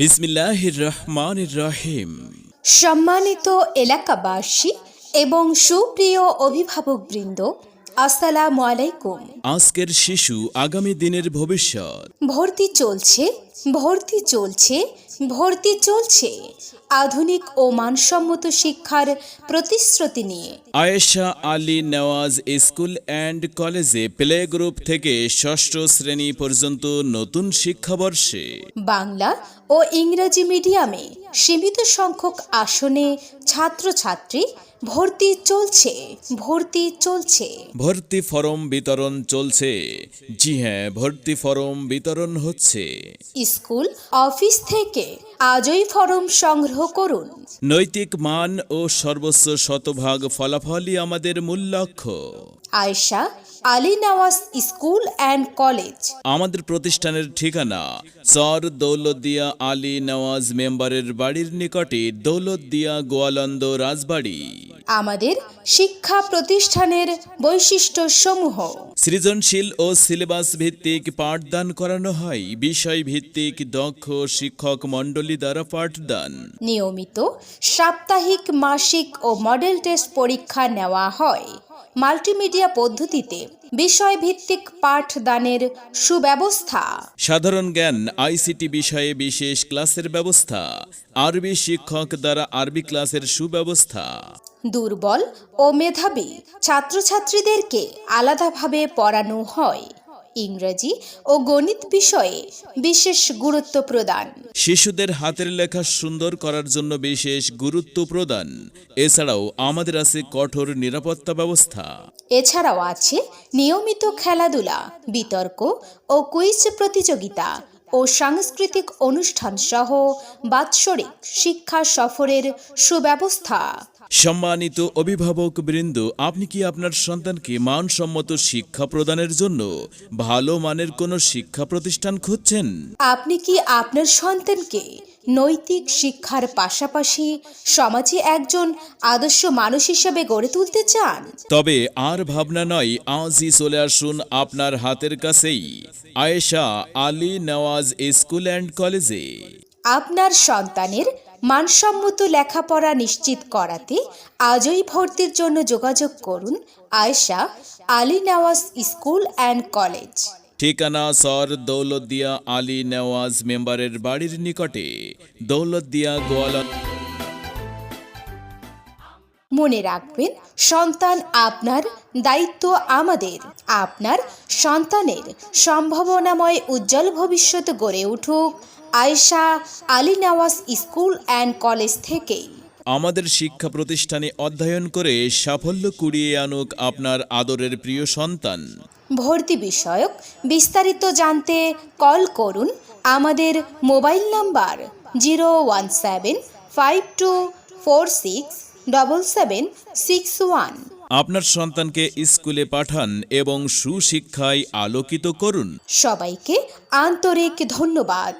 বিসমিল্লাহির রহমানির রহিম সম্মানিত এলাকাবাসী এবং সুপ্রিয় অভিভাবকবৃন্দ আসসালাম আলাইকুম। আজকের শিশু আগামী দিনের ভবিষ্যৎ। ভর্তি চলছে ভর্তি চলছে ভর্তি চলছে। আধুনিক ও মানসম্মত শিক্ষার প্রতিশ্রুতি নিয়ে। আয়েশা আলী নেওয়াজ স্কুল অ্যান্ড কলেজে প্লে গ্রুপ থেকে ষষ্ঠ শ্রেণি পর্যন্ত নতুন শিক্ষাবর্ষে। বাংলা ও ইংরেজি মিডিয়ামে সীমিত সংখ্যক আসনে ছাত্রছাত্রী ভর্তি চলছে ভর্তি চলছে। ভর্তি ফরম বিতরণ চলছে। জি হ্যাঁ ভর্তি ফরম বিতরণ হচ্ছে। স্কুল অফিস থেকে আজই ফরম সংগ্রহ করুন। নৈতিক মান ও সর্বোচ্চ শতভাগ ফলাফলই আমাদের মূল লক্ষ্য। Ayesha Ali Nawaz school and college. আমাদের প্রতিষ্ঠানের ঠিকানা চর দৌলতদিয়া আলী নওয়াজ মেম্বারের বাড়ির নিকটে দৌলতদিয়া গোয়ালন্দ রাজবাড়ি। আমাদের শিক্ষা প্রতিষ্ঠানের বৈশিষ্ট্য সমূহ সৃজনশীল ও সিলেবাস ভিত্তিক পাঠদান করানো হয়। বিষয় ভিত্তিক দক্ষ শিক্ষক মণ্ডলী দ্বারা পাঠদান। নিয়মিত সাপ্তাহিক মাসিক ও মডেল টেস্ট পরীক্ষা নেওয়া হয়। মাল্টিমিডিয়া পদ্ধতিতে বিষয়ভিত্তিক পাঠদানের সুব্যবস্থা। সাধারণ জ্ঞান আইসিটি বিষয়ে বিশেষ ক্লাসের ব্যবস্থা। আরবি শিক্ষক দ্বারা আরবি ক্লাসের সুব্যবস্থা। দুর্বল ও মেধাবী ছাত্রছাত্রীদেরকে আলাদাভাবে পড়ানো হয়। ইংরেজি ও গণিত বিষয়ে বিশেষ গুরুত্ব প্রদান। শিশুদের হাতের লেখা সুন্দর করার জন্য বিশেষ গুরুত্ব প্রদান। এছাড়াও আমাদের আছে কঠোর নিরাপত্তা ব্যবস্থা। এছাড়াও আছে নিয়মিত খেলাধুলা বিতর্ক ও কুইজ প্রতিযোগিতা ও সাংস্কৃতিক অনুষ্ঠান সহ বাৎসরিক শিক্ষা সফরের সুব্যবস্থা। সম্মানিত অভিভাবক বৃন্দ আপনি কি আপনার সন্তানকে মানসম্মত শিক্ষা প্রদানের জন্য ভালো মানের কোনো শিক্ষা প্রতিষ্ঠান খুঁজছেন? আপনি কি আপনার সন্তানকে নৈতিক শিক্ষার পাশাপাশি সমাজে একজন আদর্শ মানুষ হিসেবে গড়ে তুলতে চান? তবে আর ভাবনা নয় আজই চলে আসুন আপনার হাতের কাছেই। আয়েশা আলী নওয়াজ স্কুল অ্যান্ড কলেজে। আপনার সন্তানের মানসম্মত লেখাপড়া নিশ্চিত করাতে আজই ভর্তির জন্য যোগাযোগ করুন Ayesha Ali Nawaz school and college. ঠিকানা সর দৌলতদিয়া আলী নওয়াজ মেম্বারের বাড়ির নিকটে দৌলতদিয়া গোয়ালা মনে রাখবেন সন্তান আপনার দায়িত্ব আমাদের। আপনার সন্তানের সম্ভাবনাময় উজ্জ্বল ভবিষ্যৎ গড়ে উঠুক। Ayesha Ali Nawaz school and college থেকে আমাদের শিক্ষা প্রতিষ্ঠানে অধ্যয়ন করে সাফল্য কুড়িয়ে আনুক আপনার আদরের প্রিয় সন্তান। ভর্তি বিষয়ক বিস্তারিত জানতে কল করুন আমাদের mobile number zero one seven five two four six double seven six one আপনার সন্তানকে স্কুলে পাঠান এবং সুশিক্ষায় আলোকিত করুন। সবাইকে আন্তরিক ধন্যবাদ।